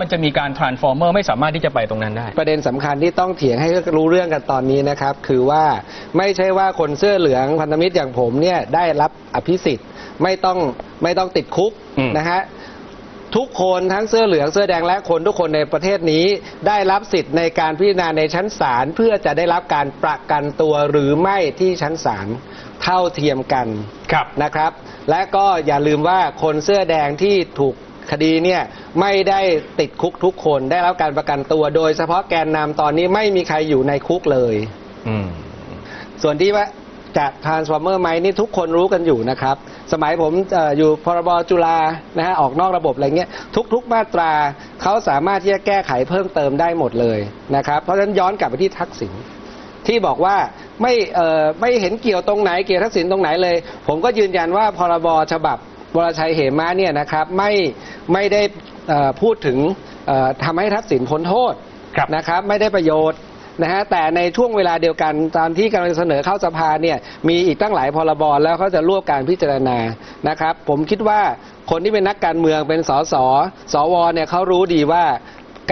มันจะมีการ transformer ไม่สามารถที่จะไปตรงนั้นได้ ประเด็นสำคัญที่ต้องเถียงให้รู้เรื่องกันตอนนี้นะครับ คือว่าไม่ใช่ว่าคนเสื้อเหลืองพันธมิตรอย่างผมเนี่ยได้รับอภิสิทธิ์ไม่ต้องไม่ต้องติดคุกอืม นะฮะทุกคนทั้งเสื้อเหลืองเสื้อแดงและคนทุกคนในประเทศนี้ ได้รับสิทธิ์ในการพิจารณาในชั้นศาลเพื่อจะได้รับการประกันตัวหรือไม่ที่ชั้นศาลเท่าเทียมกัน ครับ นะครับและก็อย่าลืมว่าคนเสื้อแดงที่ถูก คดีเนี่ยไม่ได้ติดคุกทุกคนได้รับการประกันตัว โดยเฉพาะแกนนำตอนนี้ไม่มีใครอยู่ในคุกเลยอืมส่วนที่ว่าจะ transformer ไหมนี่ทุกคนรู้กันอยู่นะครับ สมัยผมเอออยู่พรบจุฬานะฮะออกนอกระบบอะไรเงี้ยทุก ๆ มาตราเขาสามารถที่จะแก้ไขเพิ่มเติมได้หมดเลยนะครับเพราะฉะนั้นย้อนกลับไปที่ทักษิณที่บอกว่าไม่เอ่อไม่เห็นเกี่ยวตรงไหนเกี่ยวทักษิณตรงไหนเลย ผมก็ยืนยันว่าพรบฉบับ วรชัยเหมะเนี่ยนะครับไม่ไม่ได้เอ่อพูดถึงเอ่อทำให้ทักษิณพ้นโทษครับนะครับไม่ได้ประโยชน์นะฮะแต่ในช่วงเวลาเดียวกันตอนที่กำลังเสนอเข้าสภาเนี่ยมีอีกตั้งหลายพรบแล้วเขาจะรวบการพิจารณานะครับ ผมคิดว่าคนที่เป็นนักการเมืองเป็นสสสวเนี่ยเขารู้ดีว่า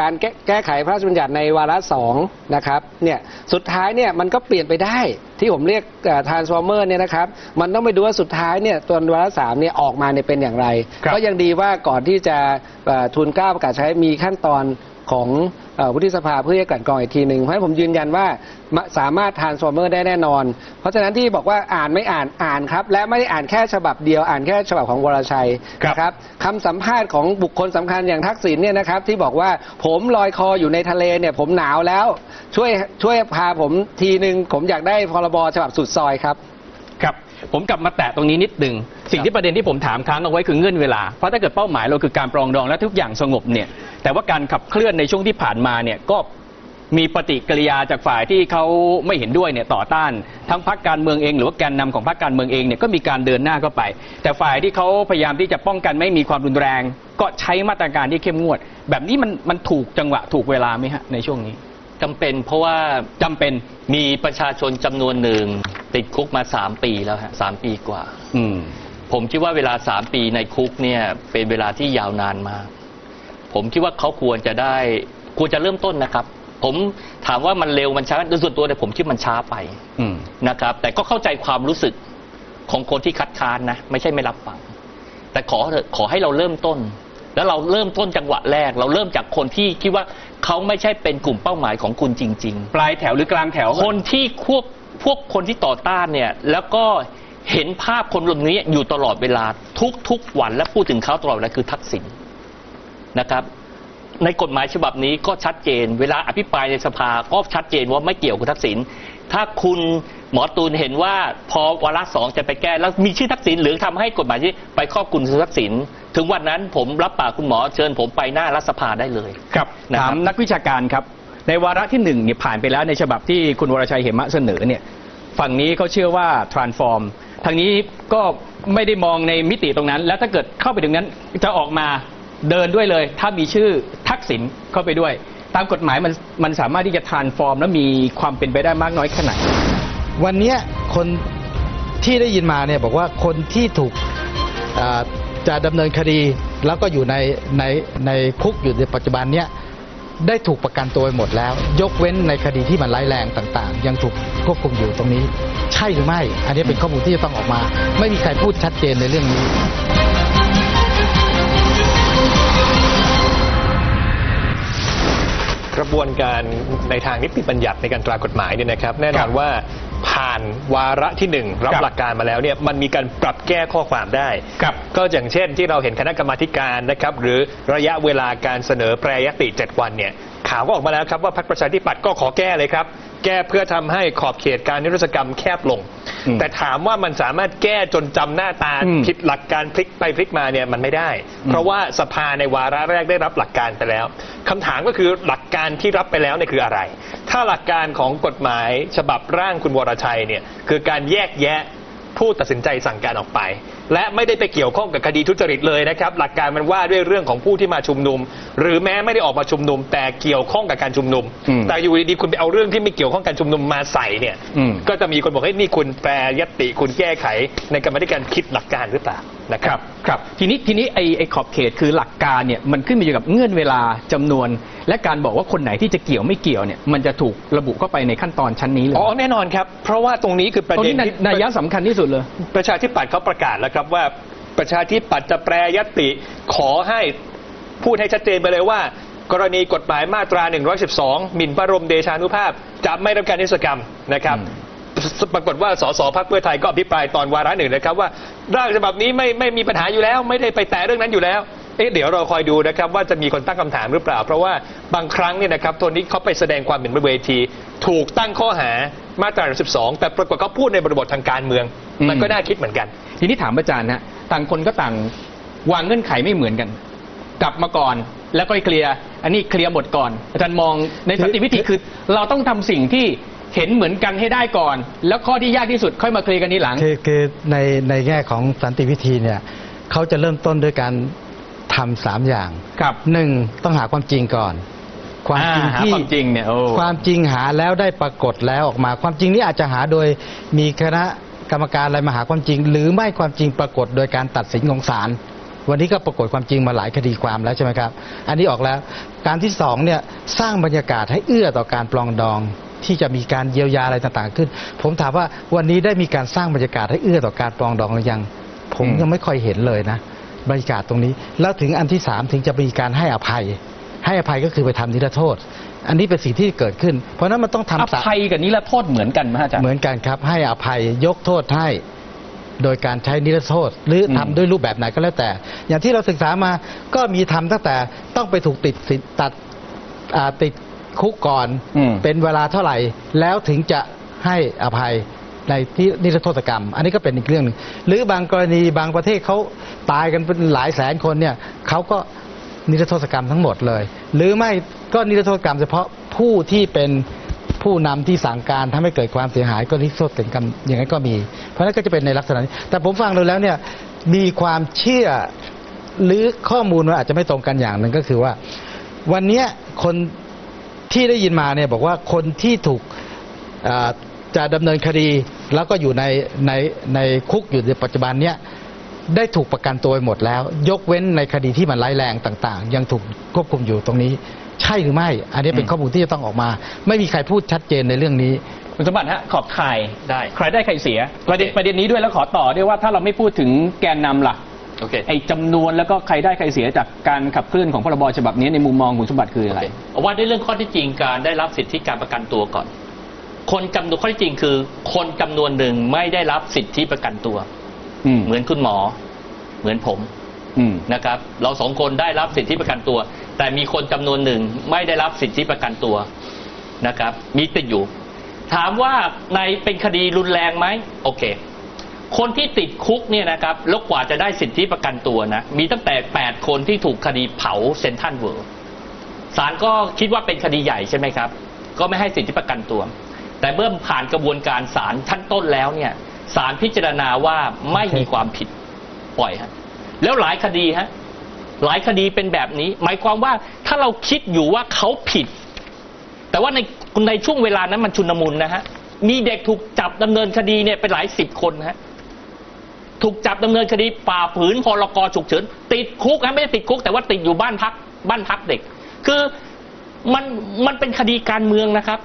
การแก้แก้ไขพระราชบัญญัติในวาระสองนะครับเนี่ยสุดท้ายเนี่ยมันก็เปลี่ยนไปได้ที่ผมเรียกทรานส์ฟอร์เมอร์เนี่ยนะครับมันต้องไปดูว่าสุดท้ายเนี่ยตัววาระสามเนี่ยออกมาเนี่ยเป็นอย่างไรครับก็ยังดีว่าก่อนที่จะเอ่อทุนเกล้าประกาศใช้มีขั้นตอนของเอ่อ วุฒิสภาเพื่อจะกลั่นกรองอีกทีหนึ่งเพราะฉะนั้นผมยืนยันว่ามาสามารถทานสฟอร์เมอร์ได้แน่นอน เพราะฉะนั้นที่บอกว่าอ่านไม่อ่านอ่านครับ และไม่ได้อ่านแค่ฉบับเดียวอ่านแค่ฉบับของวรชัยครับนะครับคำสัมภาษณ์ของบุคคลสำคัญอย่างทักษิณเนี่ยนะครับที่บอกว่าผมลอยคออยู่ในทะเลเนี่ยผมหนาวแล้ว ช่วยช่วยพาผมทีหนึ่งผมอยากได้พรบฉบับสุดซอยครับครับ ผมกลับมาแตะตรงนี้นิดหนึ่งสิ่งที่ประเด็นที่ผมถามค้างเอาไว้คือเงื่อนเวลา เพราะถ้าเกิดเป้าหมายเราคือการปรองดองและทุกอย่างสงบเนี่ย แต่ว่าการขับเคลื่อนในช่วงที่ผ่านมาเนี่ยก็มีปฏิกิริยาจากฝ่ายที่เขาไม่เห็นด้วยเนี่ยต่อต้าน ทั้งพรรคการเมืองเองหรือว่าแกนนำของพรรคการเมืองเองเนี่ยก็มีการเดินหน้าเข้าไป แต่ฝ่ายที่เขาพยายามที่จะป้องกันไม่มีความรุนแรง ก็ใช้มาตรการที่เข้มงวด แบบนี้มันมันถูกจังหวะถูกเวลาไหมฮะในช่วงนี้ จำเป็นเพราะว่าจำเป็น มีประชาชนจำนวนหนึ่งติดคุกมาสามปีแล้วฮะสามปีกว่า อืม ผมคิดว่าเวลาสามปีในคุกเนี่ยเป็นเวลาที่ยาวนานมาก ผมคิดว่าเขาควรจะได้ควรจะเริ่มต้นนะครับ ผมถามว่ามันเร็วมันช้าโดยส่วนตัวเนี่ยผมคิดมันช้าไปอืม นะครับ แต่ก็เข้าใจความรู้สึกของคนที่คัดค้านนะ ไม่ใช่ไม่รับฟัง แต่ขอเถอะขอให้เราเริ่มต้น แล้วเราเริ่มต้นจังหวะแรก เราเริ่มจากคนที่คิดว่าเขาไม่ใช่เป็นกลุ่มเป้าหมายของคุณจริงๆปลายแถวหรือกลางแถวคนที่ควบพวกคนที่ต่อต้านเนี่ยแล้วก็เห็นภาพคนกลุ่มนี้อยู่ตลอดเวลาทุกๆวันและพูดถึงเขาตลอดเวลาคือทักษิณนะครับ ในกฎหมายฉบับนี้ก็ชัดเจน เวลาอภิปรายในสภาก็ชัดเจนว่าไม่เกี่ยวกับทักษิณถ้าคุณหมอตูนเห็นว่าพอวาระสองจะไปแก้แล้วมีชื่อทักษิณหรือทำให้กฎหมายที่ไปครอบคลุมทักษิณ ถึงวันนั้นผมรับปากคุณหมอเชิญผมไปหน้ารัฐสภาได้เลย ครับนะครับถามนักวิชาการครับ ในวาระที่หนึ่งเนี่ยผ่านไปแล้วในฉบับที่คุณวรชัยเหมะเสนอเนี่ยฝั่งนี้เขาเชื่อว่า transform ทางนี้ก็ไม่ได้มองในมิติตรงนั้น แล้วถ้าเกิดเข้าไปถึงนั้นจะออกมาเดินด้วยเลย ถ้ามีชื่อทักษิณเข้าไปด้วย ตามกฎหมายมันมันสามารถที่จะ transform แล้วมีความเป็นไปได้มากน้อยแค่ไหน วันเนี้ยคนที่ได้ยินมาเนี่ยบอกว่าคนที่ถูกอ่า จะดำเนินคดีแล้วก็อยู่ในในในคุกอยู่ในปัจจุบันเนี้ยได้ถูกประกันตัวไปหมดแล้ว ยกเว้นในคดีที่มันร้ายแรงต่างๆ ยังถูกควบคุมอยู่ตรงนี้ ใช่หรือไม่ อันนี้เป็นข้อมูลที่จะต้องออกมา ไม่มีใครพูดชัดเจนในเรื่องนี้ กระบวนการในทางนิติบัญญัติในการตรากฎหมายเนี่ยนะครับ แน่นอนว่า ผ่านวาระที่หนึ่งรับครับหลักการมาแล้วเนี่ยมันมีการปรับแก้ข้อความได้ ครับก็อย่างเช่นที่เราเห็นคณะกรรมาธิการนะครับ หรือระยะเวลาการเสนอแปรยติ 7 วันเนี่ยข่าวก็ออกมาแล้วครับว่าพรรคประชาธิปัตย์ก็ขอแก้เลยครับ แก้เพื่อทำให้ขอบเขตการนิรโทษกรรมแคบลง อืมแต่ถามว่ามันสามารถแก้จนจำหน้าตาอืมผิดหลักการพลิกไปพลิกมาเนี่ยมันไม่ได้ เพราะว่าสภาในวาระแรกได้รับหลักการไปแล้วคำถามก็คือหลักการที่รับไปแล้วเนี่ยคืออะไร ถ้าหลักการของกฎหมายฉบับร่างคุณวรชัยเนี่ยคือการแยกแยะ ผู้ตัดสินใจสั่งการออกไป และไม่ได้ไปเกี่ยวข้องกับคดีทุจริตเลยนะครับ หลักการมันว่าด้วยเรื่องของผู้ที่มาชุมนุม หรือแม้ไม่ได้ออกมาชุมนุม แต่เกี่ยวข้องกับการชุมนุม อืมแต่อยู่ดีๆคุณไปเอาเรื่องที่ไม่เกี่ยวข้องกับการชุมนุมมาใส่เนี่ย อืม ก็จะมีคนบอกให้ยนี่คุณแปรยตติคุณแก้ไขในกรรมาธิการคิดหลักการหรือเปล่า นะคครัรับบครับทีนี้ทีนี้ไอ้ไอ้ขอบเขตคือหลักการเนี่ยมันขึ้นมาอยู่กับเงื่อนเวลาจำนวน และการบอกว่าคนไหนที่จะเกี่ยวไม่เกี่ยวเนี่ยมันจะถูกระบุเข้าไปในขั้นตอนชั้นนี้เลยอ๋อแน่นอนครับ เพราะว่าตรงนี้คือประตรงเด็นนี้ที่นัยยะสำคัญที่สุดเลย ประชาธิปัตย์เขาประกาศแล้วครับว่าประชาธิปัตย์จะแปรยติขอให้พูดให้ชัดเจนไปเลยว่า กรณีกฎหมายมาตรา 112 หมิ่นพระบรมเดชานุภาพจะไม่รับการนิสกรรมนะครับ ปรากฏว่าสสพักเพื่อไทยก็อภิปรายตอนวาระหนึ่งนะครับว่าร่างฉบับนี้ไม่ไม่มีปัญหาอยู่แล้ว ไม่ได้ไปแตะเรื่องนั้นอยู่แล้วเอ๊ะเดี๋ยวเราคอยดูนะครับว่าจะมีคนตั้งคำถามหรือเปล่า เพราะว่าบางครั้งเนี่ยนะครับตัวนี้เขาไปแสดงความเห็นบนเวที ถูกตั้งข้อหามาตรา 12 แต่ปรากฏเขาพูดในบริบททางการเมือง มันก็น่าคิดเหมือนกัน ทีนี้ถามอาจารย์ฮะต่างคนก็ต่างวางเงื่อนไขไม่เหมือนกัน กลับมาก่อนแล้วก็เคลียร์อันนี้เคลียร์หมดก่อน อาจารย์มองในสันติวิธีคือ เราต้องทำสิ่งที่ เห็นเหมือนกันให้ได้ก่อน แล้วข้อที่ยากที่สุดค่อยมาเคลียร์กันทีหลัง คือคือในในแง่ของสันติวิธีเนี่ยเขาจะเริ่มต้นด้วยการทำสามอย่างครับหนึ่งต้องหาความจริงก่อน ความจริงอ่าหาที่ความจริงเนี่ยโอ้ ความจริงหาแล้วได้ปรากฏแล้วออกมา ความจริงนี้อาจจะหาโดยมีคณะกรรมการอะไรมาหาความจริง หรือไม่ความจริงปรากฏโดยการตัดสินของศาลวันนี้ก็ปรากฏความจริงมาหลายคดีความแล้วใช่ไหมครับ อันนี้ออกแล้วการที่สองเนี่ยสร้างบรรยากาศให้เอื้อต่อการปลองดอง ที่จะมีการเยียวยาอะไรต่างๆขึ้น ผมถามว่าวันนี้ได้มีการสร้างบรรยากาศให้เอื้อต่อการปลองดองหรือยังผมอืมยังไม่ค่อยเห็นเลยนะบรรยากาศตรงนี้ แล้วถึงอันที่สามถึงจะมีการให้อภัย ให้อภัยก็คือไปทำนิรโทษ อันนี้เป็นสิ่งที่เกิดขึ้น เพราะฉะนั้นมันต้องอทำสามภัยกับนิรโทษเหมือนกันไหมอาจารย์เหมือนกันครับ ให้อภัยยกโทษให้โดยการใช้นิรโทษ หรืออมทำด้วยรูปแบบไหนก็แล้วแต่ อย่างที่เราศึกษามาก็มีทำตั้งแต่ต้องไปถูกติดสินตัดอ่าติด คุกก่อนอืม เป็นเวลาเท่าไหร่ แล้วถึงจะให้อภัยในที่นิรโทษกรรม อันนี้ก็เป็นอีกเรื่องหนึ่งหรือบางกรณีบางประเทศเขาตายกันเป็นหลายแสนคนเนี่ยเขาก็นิรโทษกรรมทั้งหมดเลย หรือไม่ก็นิรโทษกรรม เฉพาะผู้ที่เป็นผู้นำที่สั่งการทำให้เกิดความเสียหายก็นิรโทษกรรมอย่างนั้นก็มี เพราะฉะนั้นก็จะเป็นในลักษณะนี้แต่ผมฟังดูแล้วเนี่ยมีความเชื่อ หรือข้อมูลมันอาจจะไม่ตรงกันอย่างหนึ่งก็คือว่า วันเนี้ยคน ที่ได้ยินมาเนี่ยบอกว่าคนที่ถูกอ่าจะดำเนินคดีแล้วก็อยู่ในในในคุกอยู่ในปัจจุบันเนี้ยได้ถูกประกันตัวไปหมดแล้ว ยกเว้นในคดีที่มันร้ายแรงต่างๆ ยังถูกควบคุมอยู่ตรงนี้ ใช่หรือไม่ อันนี้เป็นอืมข้อมูลที่จะต้องออกมา ไม่มีใครพูดชัดเจนในเรื่องนี้คุณสมบัติฮะขอบข่ายได้ใครได้ใครเสียประเด็นโอเคประเด็นนี้ด้วยแล้วขอต่อด้วยว่าถ้าเราไม่พูดถึงแกนนำล่ะ โอเค ไอ้จำนวนแล้วก็ใครได้ใครเสียจากการขับเคลื่อนของพรบฉบับนี้ในมุมมองคุณสมบัติคืออะไร เอาว่าในเรื่องข้อที่จริงการได้รับสิทธิการประกันตัวก่อน คนจำนวนข้อที่จริงคือ คนจำนวนหนึ่งไม่ได้รับสิทธิประกันตัว อืมเหมือนคุณหมอ เหมือนผมอืมนะครับ เราสองคนได้รับสิทธิประกันตัว แต่มีคนจำนวนหนึ่งไม่ได้รับสิทธิประกันตัวนะครับ มีติดอยู่ ถามว่าในเป็นคดีรุนแรงไหมโอเค คนที่ติดคุกเนี่ยนะครับแล้วกว่าจะได้สิทธิประกันตัวนะ มีตั้งแต่ 8 คนที่ถูกคดีเผาเซนทันเวิลด์ศาลก็คิดว่าเป็นคดีใหญ่ใช่ไหมครับ ก็ไม่ให้สิทธิประกันตัว แต่เมื่อผ่านกระบวนการศาลชั้นต้นแล้วเนี่ยศาลพิจารณาว่าไม่มีความผิดปล่อยฮะแล้วหลายคดีฮะหลายคดีเป็นแบบนี้ หมายความว่าถ้าเราคิดอยู่ว่าเขาผิด แต่ว่าในในช่วงเวลานั้นมันชุนมุนนะฮะมีเด็กถูกจับดำเนินคดีเนี่ยเป็นหลายสิบคนฮะ ถูกจับดำเนินคดีป่าฝืนพรกฉุกเฉิน ติดคุกนะไม่ได้ติดคุก แต่ว่าติดอยู่บ้านพักบ้านพักเด็ก คือมันมันเป็นคดีการเมืองนะครับ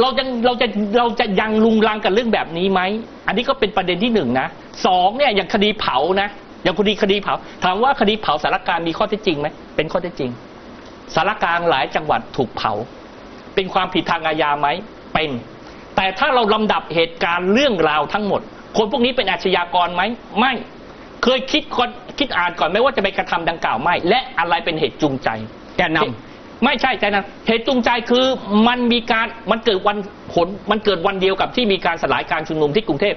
เรายังเราจะเราจะยังลุงลังกับเรื่องแบบนี้ไหมอันนี้ก็เป็นประเด็นที่หนึ่งนะสองเนี่ยอย่างคดีเผานะอย่างคดีคดีเผา ถามว่าคดีเผาสารการมีข้อเท็จจริงไหมเป็นข้อเท็จจริง สารกางหลายจังหวัดถูกเผา เป็นความผิดทางอาญาไหมเป็น แต่ถ้าเราลำดับเหตุการณ์เรื่องราวทั้งหมด คนพวกนี้เป็นอาชญากรไหมไม่ เคยคิดก่อนคิดอ่านก่อนไหมว่าจะไปกระทำดังกล่าวไม่ และอะไรเป็นเหตุจูงใจแกนนำไม่ใช่ใจนะเหตุจูงใจคือมันมีการมันเกิดวันผลมันเกิดวันเดียวกับที่มีการสลายการชุมนุมที่กรุงเทพ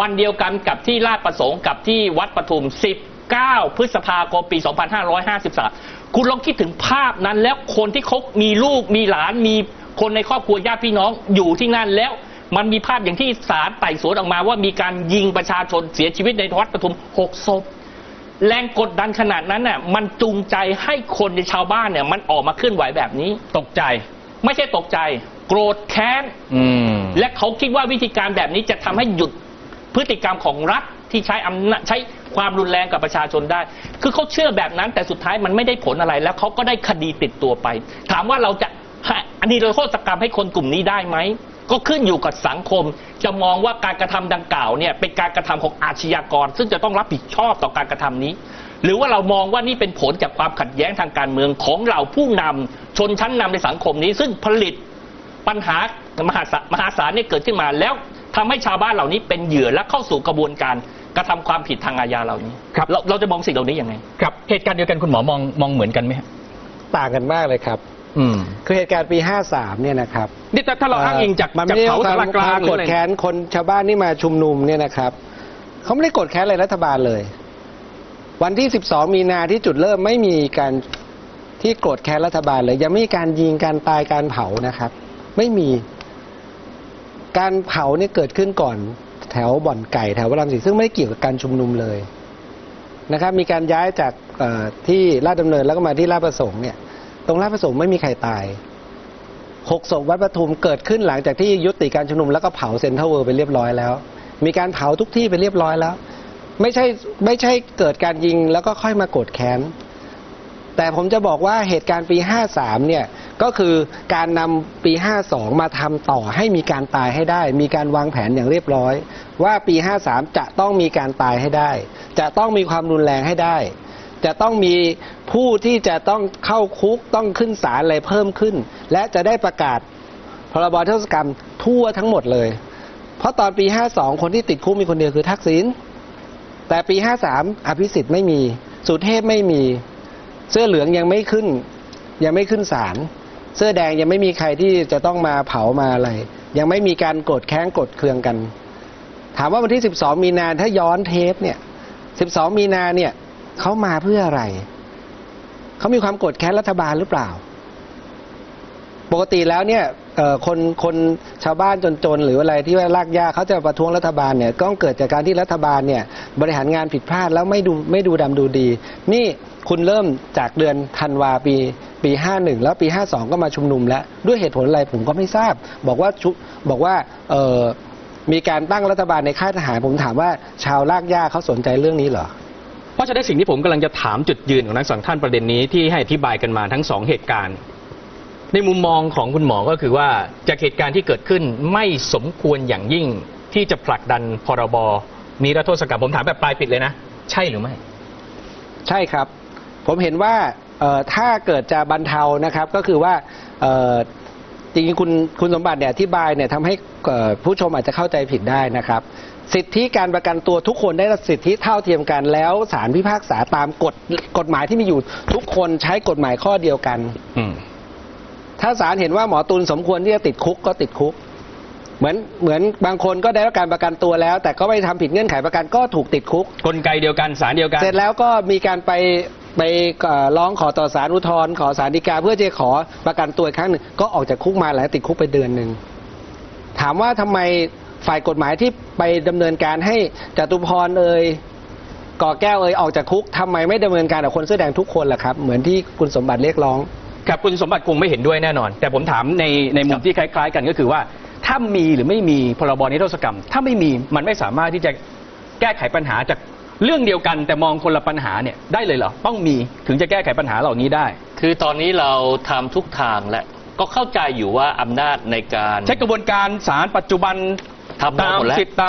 วันเดียวกันกับที่ลาดประสงค์กับที่วัดปทุม 19 พฤษภาคมปี 2553 คุณลองคิดถึงภาพนั้นแล้วคนที่เขามีลูกมีหลานมีคนในครอบครัวญาติพี่น้องอยู่ที่นั่นแล้ว มันมีภาพอย่างที่ศาลไต่สวนออกมาว่ามีการยิงประชาชนเสียชีวิตในวัดปทุมหกศพแรงกดดันขนาดนั้นน่ะมันจูงใจให้คนในชาวบ้านเนี่ย มันออกมาเคลื่อนไหวแบบนี้ ตกใจ ไม่ใช่ตกใจ โกรธแค้นอืมและเขาคิดว่าวิธีการแบบนี้จะทำให้หยุดพฤติกรรมของรัฐที่ใช้อำนาจใช้ความรุนแรงกับประชาชนได้ คือเขาเชื่อแบบนั้นแต่สุดท้ายมันไม่ได้ผลอะไร แล้วเขาก็ได้คดีติดตัวไป ถามว่าเราจะให้อันนี้เราโทษกรรมให้คนกลุ่มนี้ได้ไหม ก็ขึ้นอยู่กับสังคม จะมองว่าการกระทำดังกล่าวเนี่ยเป็นการกระทำของอาชญากร ซึ่งจะต้องรับผิดชอบต่อการกระทำนี้ หรือว่าเรามองว่านี่เป็นผลจากความขัดแย้งทางการเมืองของเราผู้นำชนชั้นนำในสังคมนี้ ซึ่งผลิตปัญหามหาศาลมหาศาลเนี่ยเกิดขึ้นมาแล้วทำให้ชาวบ้านเหล่านี้เป็นเหยื่อและเข้าสู่กระบวนการกระทำความผิดทางอาญาเหล่านี้ครับเราเราจะมองสิ่งเหล่านี้ยังไงครับเหตุการณ์เดียวกันคุณหมอมองมองเหมือนกันไหมฮะต่างกันมากเลยครับ อืม คือเหตุการณ์ปี 53 เนี่ยนะครับนี่ถ้าถ้าเราอ้างอิงจากมันจากไม่ได้เขาควาสารมกลางความหรืกอดอะไรแค้นคนชาวบ้านที่มาชุมนุมเนี่ยนะครับเขาไม่ได้กดแค้นอะไรรัฐบาลเลย วันที่ 12 มีนาที่จุดเริ่มไม่มีการที่โกรธแค้นรัฐบาลเลย ยังไม่มีการยิงการตายการเผานะครับ ไม่มี การเผาเนี่ยเกิดขึ้นก่อน แถวบ่อนไก่แถวพระรามสี่ซึ่งไม่ได้เกี่ยวกับการชุมนุมเลยนะครับ มีการย้ายจากเอ่อที่ลาดดำเนินแล้วก็มาที่ลาดประสงค์เนี่ย ตรงลาดประสงค์ไม่มีใครตายหกศพวัดปทุมเกิดขึ้นหลังจากที่ยุติการชุมนุมแล้วก็เผาเซ็นทรัลเวิลด์ไปเรียบร้อยแล้ว มีการเผาทุกที่ไปเรียบร้อยแล้ว ไม่ใช่ไม่ใช่เกิดการยิงแล้วก็ค่อยมาโกรธแค้นแต่ผมจะบอกว่าเหตุการณ์ปี 53 เนี่ยก็คือการนำปี 52 มาทำต่อให้มีการตายให้ได้ มีการวางแผนอย่างเรียบร้อย ว่าปี 53 จะต้องมีการตายให้ได้ จะต้องมีความรุนแรงให้ได้ จะต้องมีผู้ที่จะต้องเข้าคุกต้องขึ้นศาลอะไรเพิ่มขึ้น และจะได้ประกาศพรบเทศกรรมทั่วทั้งหมดเลย เพราะตอนปี 52 คนที่ติดคุกมีคนเดียวคือทักษิณแต่ปี 53 อภิสิทธิ์ไม่มี สุเทพไม่มี เสื้อเหลืองยังไม่ขึ้น ยังไม่ขึ้นศาลเสื้อแดงยังไม่มีใครที่จะต้องมาเผามาอะไร ยังไม่มีการกรธแค้นโกรธเคืองกัน ถามว่าวันที่ 12 มีนาถ้าย้อนเทปเนี่ย 12 มีนาเนี่ย เขามาเพื่ออะไร เขามีความโกรธแค้นรัฐบาลหรือเปล่า ปกติแล้วเนี่ยคนคนชาวบ้านจนๆหรืออะไรที่ว่าลากยาเขาจะประท้วงรัฐบาลเนี่ยก็เกิดจากการที่รัฐบาลเนี่ยบริหารงานผิดพลาดแล้วไม่ดูไม่ดูดำดูดี นี่คุณเริ่มจากเดือนธันวาปีปี51 แล้วปี 52 ก็มาชุมนุมแล้ว ด้วยเหตุผลอะไรผมก็ไม่ทราบ บอกว่าชุบอกว่ามีการตั้งรัฐบาลในค่ายทหารผมถามว่าชาวลากยาเขาสนใจเรื่องนี้เหรอ เพราะฉะนั้นสิ่งที่ผมกำลังจะถามจุดยืนของทั้งสองท่านประเด็นนี้ที่ให้อธิบายกันมาทั้งสองเหตุการณ์ ในมุมมองของคุณหมอก็คือว่าจากเหตุการณ์ที่เกิดขึ้นไม่สมควรอย่างยิ่งที่จะผลักดันพรบนิรโทษกรรมผมถามแบบปลายปิดเลยนะ ใช่หรือไม่ ใช่ครับ ผมเห็นว่าถ้าเกิดจะบรรเทานะครับก็คือว่าจริงๆคุณคุณสมบัติเนี่ยอธิบายเนี่ยทำให้ผู้ชมอาจจะเข้าใจผิดได้นะครับ สิทธิการประกันตัวทุกคนได้รับสิทธิเท่าเทียมกันแล้วศาลพิพากษาตามกฎกฎหมายที่มีอยู่ทุกคนใช้กฎหมายข้อเดียวกัน อืม ถ้าศาลเห็นว่าหมอตุลสมควรที่จะติดคุกก็ติดคุก เหมือนเหมือนบางคนก็ได้รับการประกันตัวแล้ว แต่ก็ไม่ทำผิดเงื่อนไขประกันก็ถูกติดคุก กลไกเดียวกันสารเดียวกัน เสร็จแล้วก็มีการไปไปเอ่อร้องขอต่อศาลอุทธรณ์ขอศาลฎีกา เพื่อจะขอประกันตัวอีกครั้งหนึ่งก็ออกจากคุกมาแล้วติดคุกไปเดือนหนึ่งถามว่าทำไม ฝ่ายกฎหมายที่ไปดำเนินการให้จตุพรเอ่ยก่อแก้วเอ่ยออกจากคุกทำไมไม่ดำเนินการกับคนเสื้อแดงทุกคนล่ะครับ เหมือนที่คุณสมบัติเรียกร้องครับคุณสมบัติคงไม่เห็นด้วยแน่นอน แต่ผมถามในในมุมที่คล้ายๆ กันก็คือว่า ถ้ามีหรือไม่มีพรบนิรโทษกรรม ถ้าไม่มีมันไม่สามารถที่จะแก้ไขปัญหาจากเรื่องเดียวกันแต่มองคนละปัญหาเนี่ยได้เลยเหรอต้องมีถึงจะแก้ไขปัญหาเหล่านี้ได้ คือตอนนี้เราทำทุกทางและก็เข้าใจอยู่ว่าอำนาจในการ ใช้กระบวนการศาลปัจจุบัน ทำได้ตามหมดแล้วสิทธิ